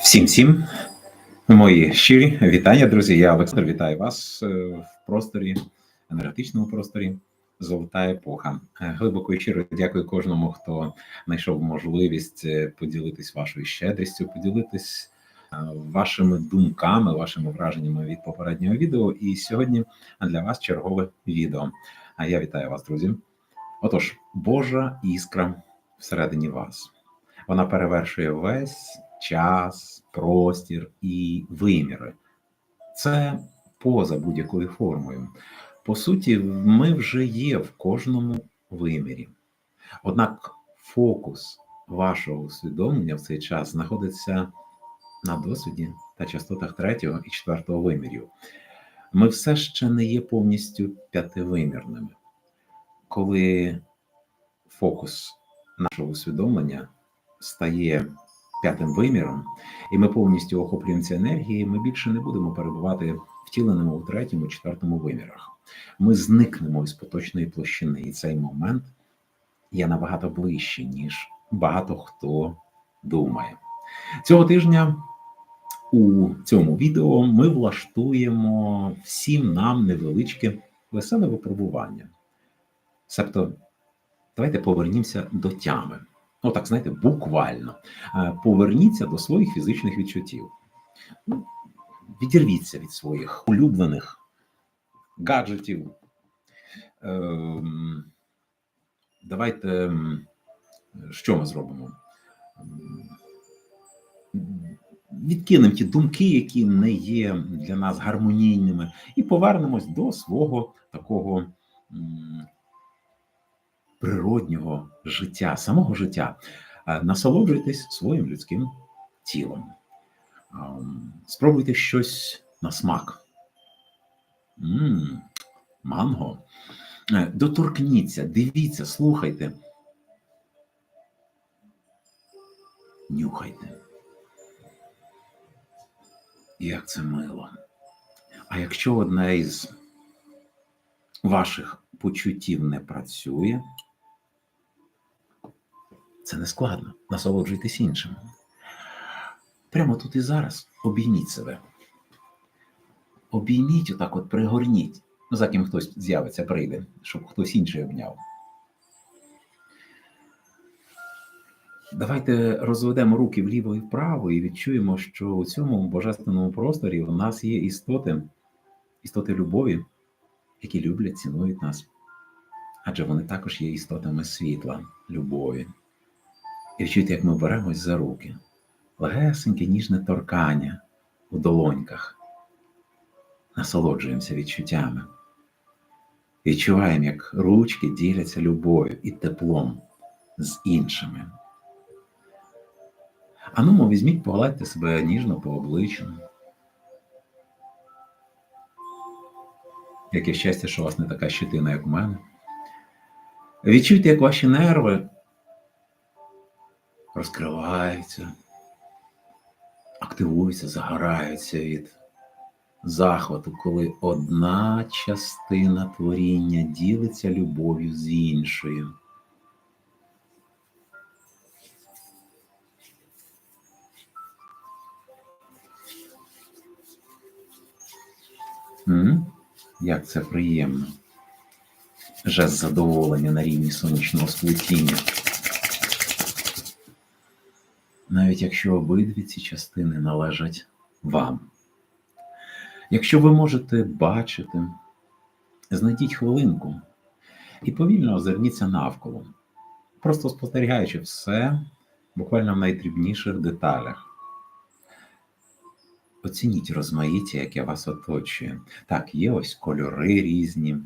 Всім всім мої щирі вітання, друзі. Я Олександр. Вітаю вас е, в просторі, енергетичному просторі. Золота епоха. Е, Глибоко і щиро дякую кожному, хто знайшов можливість е, поділитись вашою щедрістю, поділитись вашими думками, вашими враженнями від попереднього відео. І сьогодні для вас чергове відео. А я вітаю вас, друзі. Отож, Божа іскра всередині вас. Вона перевершує весь час, простір і виміри. Це поза будь-якою формою. По суті, ми вже є в кожному вимірі. Однак фокус вашого усвідомлення в цей час знаходиться на досвіді та частотах третього і четвертого вимірів. Ми все ще не є повністю п'ятивимірними. Коли фокус нашого усвідомлення стає п'ятим виміром, і ми повністю охоплюємо ці енергії, ми більше не будемо перебувати втіленими у третьому, четвертому вимірах. Ми зникнемо із поточної площини, і цей момент є набагато ближче, ніж багато хто думає. Цього тижня у цьому відео ми влаштуємо всім нам невеличке веселе випробування. Себто, давайте повернімося до тями. Ну, так, знаєте, буквально. Поверніться до своїх фізичних відчуттів. Ну, Відірвіться від своїх улюблених гаджетів. Ем, Давайте ем, що ми зробимо? Ем, Відкинемо ті думки, які не є для нас гармонійними, і повернемось до свого такого природнього життя, самого життя. Е, Насолоджуйтесь своїм людським тілом. Спробуйте щось на смак. М, Манго. Е, Доторкніться, дивіться, слухайте. Нюхайте. Як це мило. А якщо одне із ваших почуттів не працює, це не складно. Насолоджуйтесь іншим. Прямо тут і зараз обійміть себе. Обійміть отак, от пригорніть. Ну, за ким хтось з'явиться, прийде, щоб хтось інший обняв. Давайте розведемо руки вліво і вправо і відчуємо, що у цьому божественному просторі у нас є істоти, істоти любові, які люблять, цінують нас. Адже вони також є істотами світла, любові. І відчуйте, як ми беремось за руки, легесеньке ніжне торкання у долоньках. Насолоджуємося відчуттями. Відчуваємо, як ручки діляться любов'ю і теплом з іншими. А ну, візьміть, погладьте себе ніжно по обличчю. Яке щастя, що у вас не така щитина, як у мене. Відчуйте, як ваші нерви розкриваються, активуються, загораються від захвату, коли одна частина творіння ділиться любов'ю з іншою. М? Як це приємно. Жест задоволення на рівні сонячного сплетіння. Навіть якщо обидві ці частини належать вам. Якщо ви можете бачити, знайдіть хвилинку і повільно озирніться навколо, просто спостерігаючи все буквально в найдрібніших деталях. Оцініть розмаїття, яке вас оточує. Так, є ось кольори різні,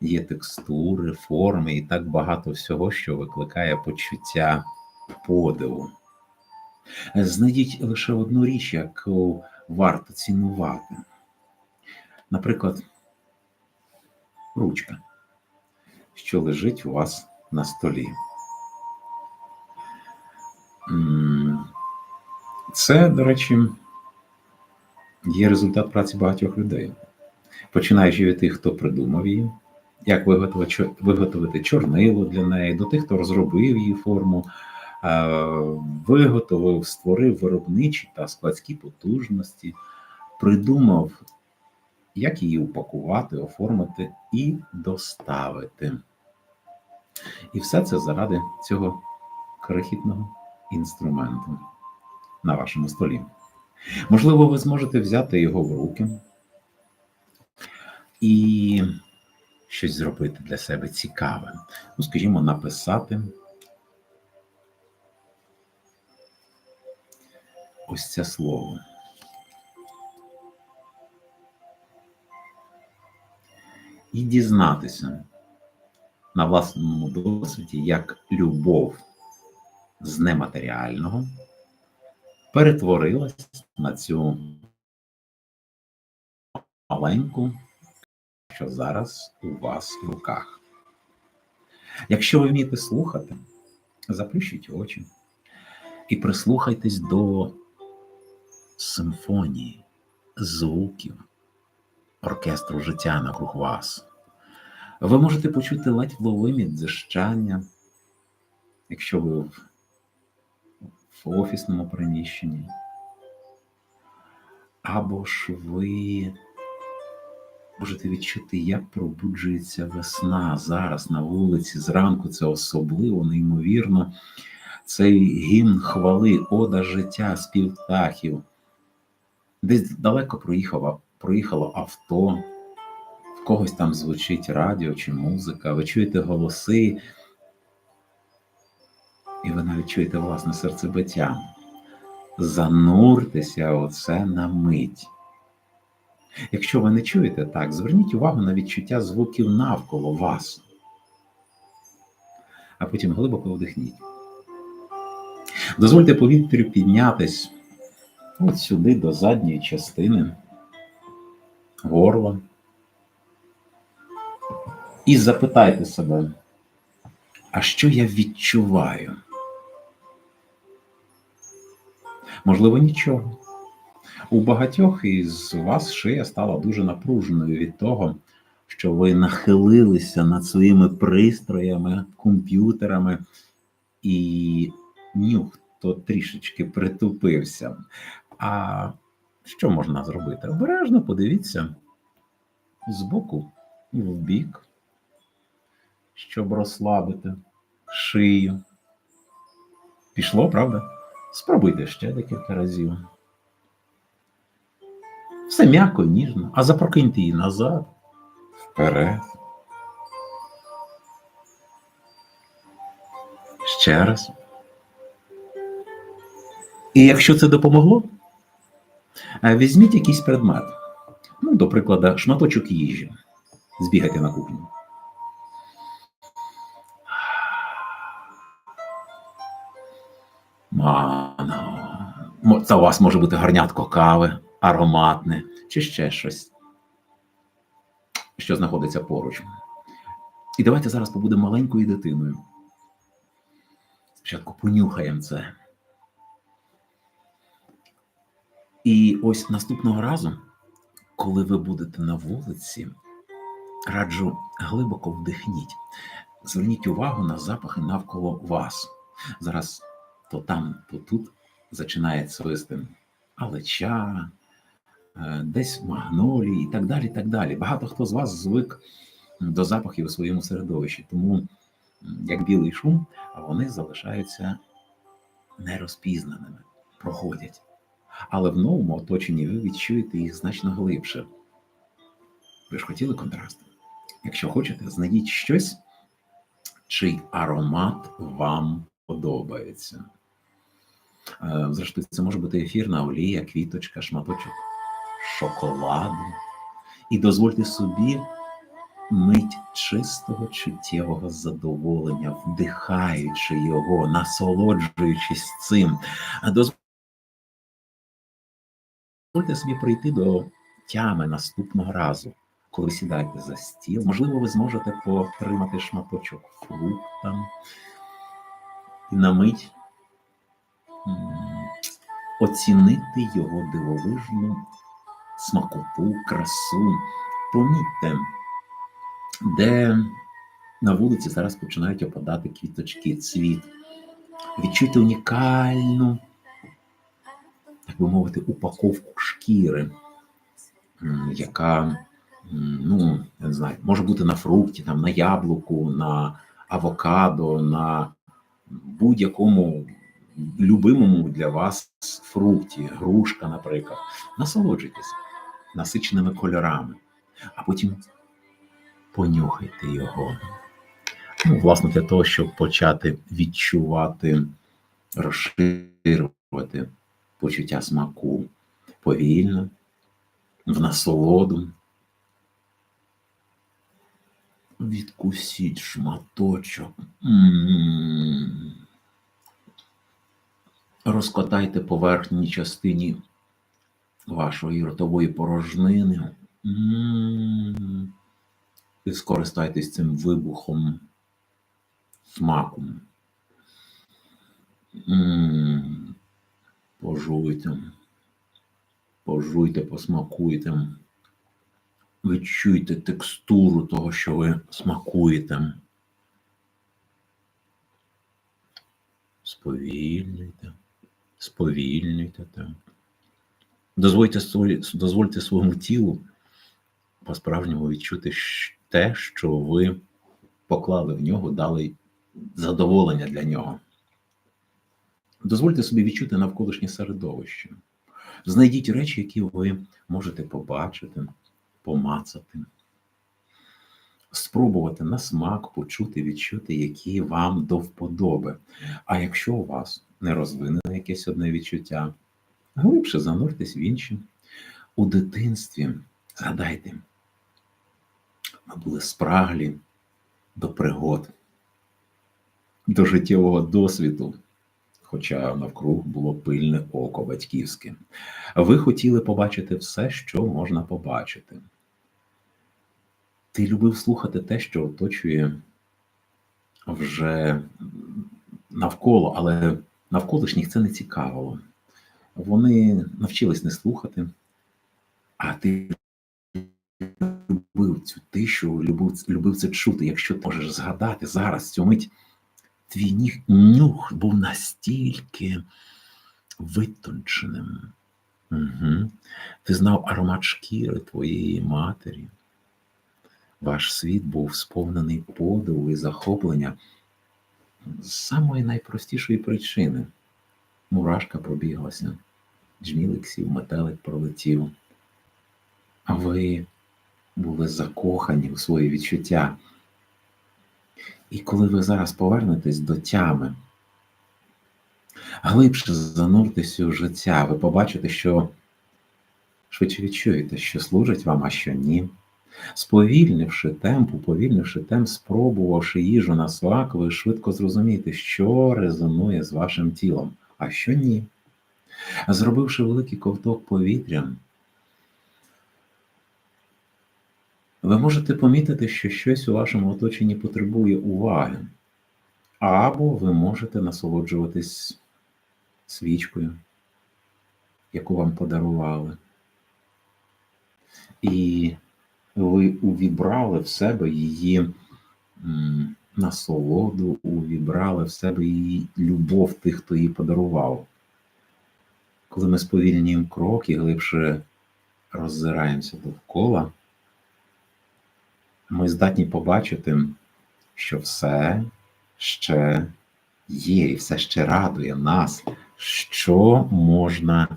є текстури, форми і так багато всього, що викликає почуття подиву. Знайдіть лише одну річ, яку варто цінувати. Наприклад, ручка, що лежить у вас на столі. Це, до речі, є результат праці багатьох людей, починаючи від тих, хто придумав її, як виготовити, чорнило для неї, до тих, хто розробив її форму, виготовив, створив виробничі та складські потужності, придумав, як її упакувати, оформити і доставити. І все це заради цього крихітного інструменту на вашому столі. Можливо, ви зможете взяти його в руки і щось зробити для себе цікаве. Ну, скажімо, написати ось це слово. І дізнатися на власному досвіді, як любов з нематеріального перетворилась на цю маленьку, що зараз у вас в руках. Якщо ви вмієте слухати, заплющіть очі і прислухайтесь до симфонії, звуків, оркестру життя навкруг вас. Ви можете почути ледь вловимі дзижчання, якщо ви в офісному приміщенні, або ж ви можете відчути, як пробуджується весна зараз на вулиці. Зранку це особливо, неймовірно. Цей гімн хвали, ода життя, спів птахів. Десь далеко проїхало, проїхало авто, в когось там звучить радіо чи музика, ви чуєте голоси. І ви навіть чуєте власне серцебиття. Зануртеся оце на мить. Якщо ви не чуєте так, зверніть увагу на відчуття звуків навколо вас. А потім глибоко вдихніть. Дозвольте повітрю піднятись от сюди до задньої частини горла. І запитайте себе, а що я відчуваю? Можливо, нічого. У багатьох із вас шия стала дуже напруженою від того, що ви нахилилися над своїми пристроями, комп'ютерами, і нюх то трішечки притупився. А що можна зробити? Обережно подивіться збоку і вбік, щоб розслабити шию. Пішло, правда? Спробуйте ще декілька разів. Все м'яко, ніжно, а запрокиньте її назад, вперед. Ще раз. І якщо це допомогло, візьміть якийсь предмет. Ну, до прикладу, шматочок їжі. Збігайте на кухню. Мано. Це у вас може бути гарнятко кави, ароматне чи ще щось, що знаходиться поруч. І давайте зараз побудемо маленькою дитиною. Спочатку понюхаємо це. І ось наступного разу, коли ви будете на вулиці, раджу глибоко вдихніть. Зверніть увагу на запахи навколо вас. Зараз то там, то тут починає свисти алеча, е, десь магнолії і так далі. так далі. Багато хто з вас звик до запахів у своєму середовищі, тому як білий шум, вони залишаються нерозпізнаними, проходять. Але в новому оточенні ви відчуєте їх значно глибше. Ви ж хотіли контрасту? Якщо хочете, знайдіть щось, чий аромат вам подобається. Е, зрештою, це може бути ефірна олія, квіточка, шматочок шоколаду. І дозвольте собі мить чистого чуттєвого задоволення, вдихаючи його, насолоджуючись цим. Дозвольте собі прийти до тями наступного разу, коли сідаєте за стіл. Можливо, ви зможете потримати шматочок фрукта і на мить оцінити його дивовижну смакоту, красу. Помітьте, де на вулиці зараз починають опадати квіточки, цвіт. Відчуйте унікальну, так би мовити, упаковку шкіри, яка, ну, я не знаю, може бути на фрукті, там, на яблуку, на авокадо, на будь-якому любимому для вас фрукті, грушка, наприклад. Насолоджуйтесь насиченими кольорами, а потім понюхайте його. Ну, власне, для того, щоб почати відчувати, розширювати почуття смаку повільно, в насолоду. Відкусіть шматочок. Розкотайте по верхній частині вашої ротової порожнини. І скористайтесь цим вибухом смаку. Пожуйте. Пожуйте, посмакуйте. Відчуйте текстуру того, що ви смакуєте. Сповільнюйте, сповільнюйте так. Дозвольте, дозвольте своєму тілу по-справжньому відчути те, що ви поклали в нього, дали задоволення для нього. Дозвольте собі відчути навколишнє середовище. Знайдіть речі, які ви можете побачити, помацати, спробувати на смак, почути, відчути, які вам до вподоби. А якщо у вас не розвинене якесь одне відчуття, глибше зануртесь в інші. У дитинстві, згадайте, ми були спраглі до пригод, до життєвого досвіду, хоча навкруг було пильне око батьківське. Ви хотіли побачити все, що можна побачити. Ти любив слухати те, що оточує вже навколо, але навколишніх це не цікавило. Вони навчились не слухати, а ти любив цю тишу, любив, любив це чути. Якщо ти можеш згадати зараз цю мить, твій нюх був настільки витонченим. Угу. Ти знав аромат шкіри твоєї матері. Ваш світ був сповнений подиву і захоплення з самої найпростішої причини. Мурашка пробіглася, джмілик сів, метелик пролетів. А ви були закохані у свої відчуття. І коли ви зараз повернетесь до тями, глибше зануртесь у життя, ви побачите, що швидше відчуєте, що служить вам, а що ні. Сповільнивши темп, уповільнивши темп, спробувавши їжу на смак, ви швидко зрозумієте, що резонує з вашим тілом, а що ні. Зробивши великий ковток повітря, ви можете помітити, що щось у вашому оточенні потребує уваги, або ви можете насолоджуватись свічкою, яку вам подарували. І ви увібрали в себе її насолоду, увібрали в себе її любов тих, хто її подарував. Коли ми сповільнюємо крок і глибше роззираємося довкола, ми здатні побачити, що все ще є, і все ще радує нас, що можна,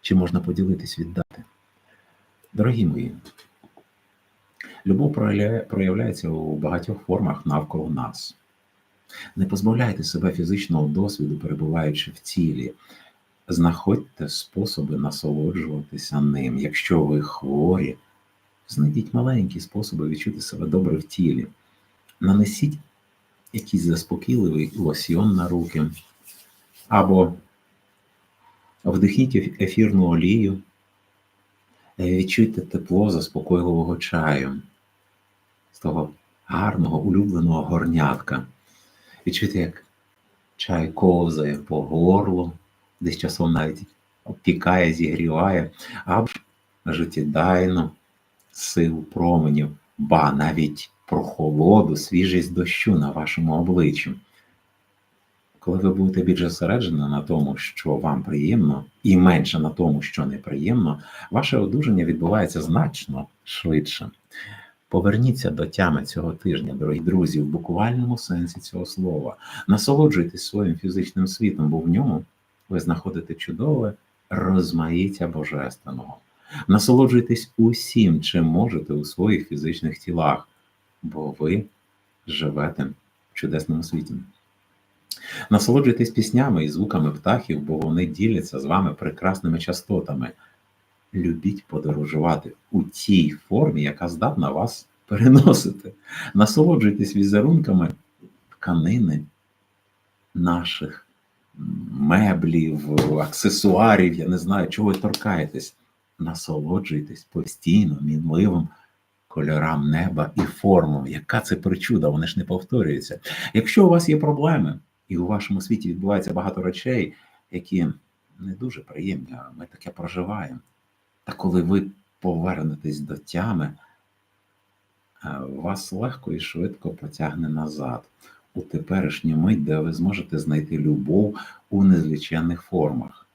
чи можна поділитись, віддати. Дорогі мої, любов проявляється у багатьох формах навколо нас. Не позбавляйте себе фізичного досвіду, перебуваючи в тілі. Знаходьте способи насолоджуватися ним. Якщо ви хворі, знайдіть маленькі способи відчути себе добре в тілі. Нанесіть якийсь заспокійливий лосьйон на руки, або вдихніть ефірну олію, відчуйте тепло заспокійливого чаю, з того гарного улюбленого горнятка. Відчуйте, як чай ковзає по горлу, десь часом навіть обпікає, зігріває, або життєдайно силу променів, ба навіть прохолоду, свіжість дощу на вашому обличчі. Коли ви будете більш зосереджені на тому, що вам приємно, і менше на тому, що неприємно, ваше одужання відбувається значно швидше. Поверніться до тями цього тижня, дорогі друзі, в буквальному сенсі цього слова. Насолоджуйтесь своїм фізичним світом, бо в ньому ви знаходите чудове розмаїття божественного. Насолоджуйтесь усім, чим можете у своїх фізичних тілах, бо ви живете в чудесному світі. Насолоджуйтесь піснями і звуками птахів, бо вони діляться з вами прекрасними частотами. Любіть подорожувати у тій формі, яка здатна вас переносити. Насолоджуйтесь візерунками тканини наших меблів, аксесуарів, я не знаю, чого ви торкаєтесь. Насолоджуйтесь постійно, мінливим кольорам неба і формам. Яка це причуда, вони ж не повторюються. Якщо у вас є проблеми, і у вашому світі відбувається багато речей, які не дуже приємні, а ми таке проживаємо. Та коли ви повернетесь до тями, е, вас легко і швидко потягне назад у теперішню мить, де ви зможете знайти любов у незліченних формах.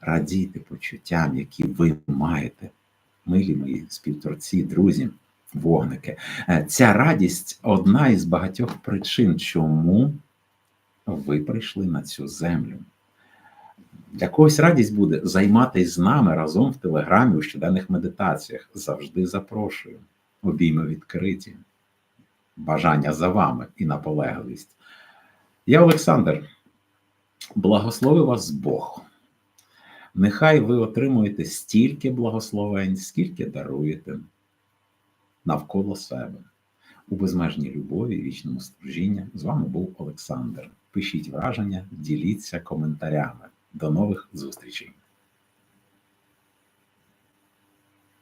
Радійте почуттям, які ви маєте, милі мої співтворці, друзі, вогники. Е, Ця радість одна із багатьох причин, чому ви прийшли на цю землю. Для когось радість буде займатися з нами разом в телеграмі у щоденних медитаціях. Завжди запрошую. Обійми відкриті. Бажання за вами і наполегливість. Я Олександр. Благослови вас Бог. Нехай ви отримуєте стільки благословень, скільки даруєте навколо себе. У безмежній любові вічному служінні. З вами був Олександр. Пишіть враження, діліться коментарями. До нових зустрічей!